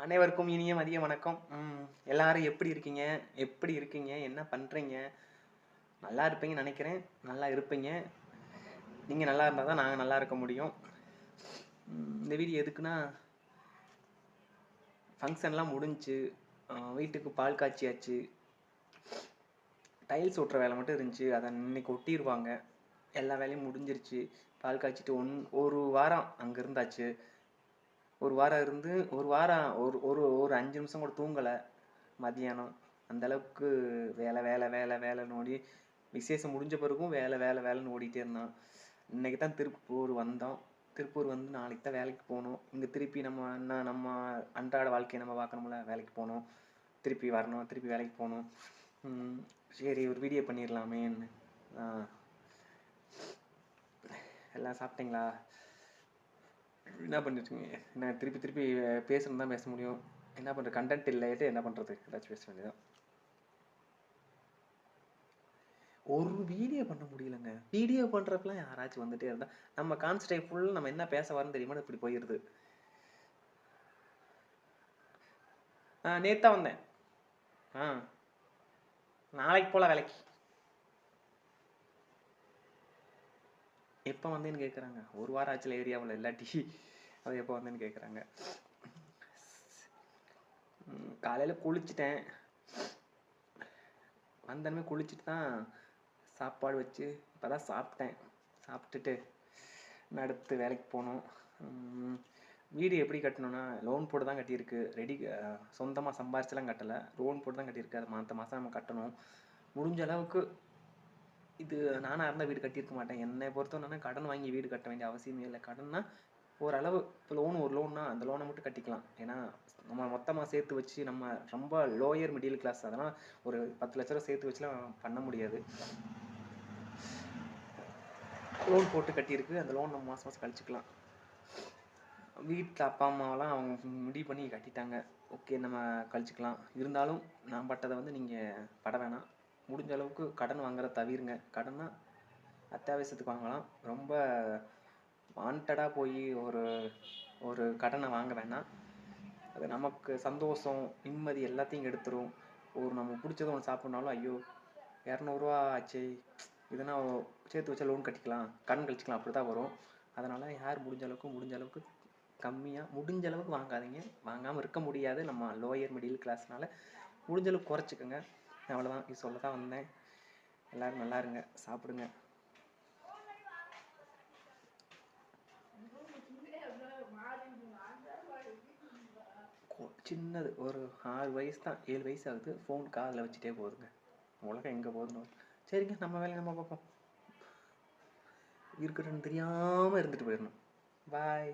அனைவருக்கும் இனிய மதிய வணக்கம். ம், எல்லாரும் எப்படி இருக்கீங்க? எப்படி இருக்கீங்க? என்ன பண்ணுறீங்க நல்லா இருப்பீங்கன்னு நினைக்கிறேன். நல்லா இருப்பீங்க. நீங்கள் நல்லா இருந்தால் தான் நாங்கள் நல்லா இருக்க முடியும். இந்த வீடியோ எதுக்குன்னா ஃபங்க்ஷன்லாம் முடிஞ்சுச்சு அஹ், வீட்டுக்கு பால் காய்ச்சியாச்சு. டைல்ஸ் ஒட்டுற வேலை மட்டும் இருந்துச்சு. அதை இன்னைக்கு ஒட்டிடுவாங்க எல்லா வேலையும் முடிஞ்சிருச்சு. பால் காய்ச்சிட்டு ஒன் ஒரு வாரம் அங்கே இருந்தாச்சு. ஒரு வாரம் இருந்து ஒரு வாரம் ஒரு ஒரு ஒரு அஞ்சு நிமிஷம் கூட தூங்கலை. மதியானம் அந்தளவுக்கு வேலை வேலை வேலை வேலைன்னு ஓடி விசேஷம் முடிஞ்ச பிறகும் வேலை வேலை வேலைன்னு ஓடிட்டே இருந்தான். இன்னைக்கு தான் திருப்பூர் வந்தோம். திருப்பூர் வந்து நாளைக்கு தான் வேலைக்கு போகணும். இங்கே திருப்பி நம்ம என்ன நம்ம அன்றாட வாழ்க்கையை நம்ம பார்க்கணும்ல வேலைக்கு போகணும். திருப்பி வரணும் திருப்பி வேலைக்கு போகணும். சரி ஒரு வீடியோ பண்ணிடலாமேன்னு. எல்லாம் சாப்பிட்டீங்களா? என்ன பண்ணிட்டுருக்கீங்க? என்ன திருப்பி திருப்பி பேசணும் தான் பேச முடியும். என்ன பண்ணுறது கண்டென்ட் இல்லைட்டு என்ன பண்ணுறது ஏதாச்சும் பேச வேண்டியதான் ஒரு வீடியோ பண்ண முடியலங்க. வீடியோ பண்ணுறப்பெல்லாம் யாராச்சும் வந்துட்டே இருந்தா நம்ம கான்ஸ்டே ஃபுல் நம்ம என்ன பேச வரோம் தெரியுமா இப்படி போயிடுது ஆ நேத்தா வந்தேன். ஆ நாளைக்கு போகலாம் வேலைக்கு. எப்போ வந்தேன்னு கேட்குறாங்க ஒரு வாரம் ஆச்சுல ஏரியாவில் இல்லாட்டி அது எப்போ வந்தேன்னு கேட்குறாங்க காலையில் குளிச்சிட்டேன். வந்தனமே குளிச்சுட்டு தான் சாப்பாடு வச்சு இப்போ தான் சாப்பிட்டேன். சாப்பிட்டுட்டு நான் அடுத்து வேலைக்கு போகணும் வீடு எப்படி கட்டணும்னா லோன் போட்டு தான் கட்டியிருக்கு. ரெடி சொந்தமாக சம்பாரிச்செல்லாம் கட்டலை. லோன் போட்டு தான் கட்டியிருக்கு. அது மாத மாதம் நம்ம கட்டணும். முடிஞ்ச அளவுக்கு இது நானாக இருந்தால் வீடு கட்டியிருக்க மாட்டேன். என்னை பொறுத்தவரை கடன் வாங்கி வீடு கட்ட வேண்டிய அவசியமே இல்லை. கடன்னா ஓரளவு இப்போ லோன் ஒரு லோன்னா அந்த லோனை மட்டும் கட்டிக்கலாம். ஏன்னா நம்ம மொத்தமாக சேர்த்து வச்சு நம்ம ரொம்ப லோயர் மிடில் கிளாஸ் அதெல்லாம் ஒரு பத்து லட்ச ரூபா சேர்த்து வச்சுலாம் பண்ண முடியாது. லோன் போட்டு கட்டியிருக்கு. அந்த லோன் நம்ம மாதம் மாதம் கழிச்சுக்கலாம். வீட்டில் அப்பா அம்மாவெல்லாம் அவங்க முடிவு பண்ணி கட்டிட்டாங்க. ஓகே நம்ம கழிச்சுக்கலாம். இருந்தாலும் நான் பட்டதை வந்து நீங்கள் பட வேணாம். முடிஞ்ச அளவுக்கு கடன் வாங்குறத தவிருங்க. கடன்னா அத்தியாவசியத்துக்கு வாங்கலாம். ரொம்ப வாண்டடாக போய் ஒரு ஒரு கடனை வாங்க வேணாம். அது நமக்கு சந்தோஷம் நிம்மதி எல்லாத்தையும் எடுத்துரும் ஒரு நம்ம பிடிச்சது ஒன்று சாப்பிட்னாலும் ஐயோ இரநூறுவா ஆச்சு. இதுனா சேர்த்து வச்சா லோன் கட்டிக்கலாம். கடன் கழிச்சிக்கலாம். அப்படி தான் வரும். அதனால் யார் முடிஞ்ச அளவுக்கு முடிஞ்ச அளவுக்கு கம்மியாக முடிஞ்ச அளவுக்கு வாங்காதீங்க. வாங்காமல் இருக்க முடியாது. நம்ம லோயர் மிடில் கிளாஸ்னால முடிஞ்ச அளவுக்கு குறைச்சிக்கோங்க. அவ்வளோதான் இது சொல்ல தான் வந்தேன். எல்லோரும் நல்லா இருங்க. சாப்பிடுங்க. சின்னது. ஒரு ஆறு வயசு தான். ஏழு வயசு ஆகுது. ஃபோன் காதில் வச்சுட்டே போகுதுங்க உலகம் எங்கே போகுதுன்னு. சரிங்க நம்ம வேலையை நம்ம பார்ப்போம். இருக்கட்டும்னு தெரியாமல் இருந்துட்டு போயிடணும். பாய்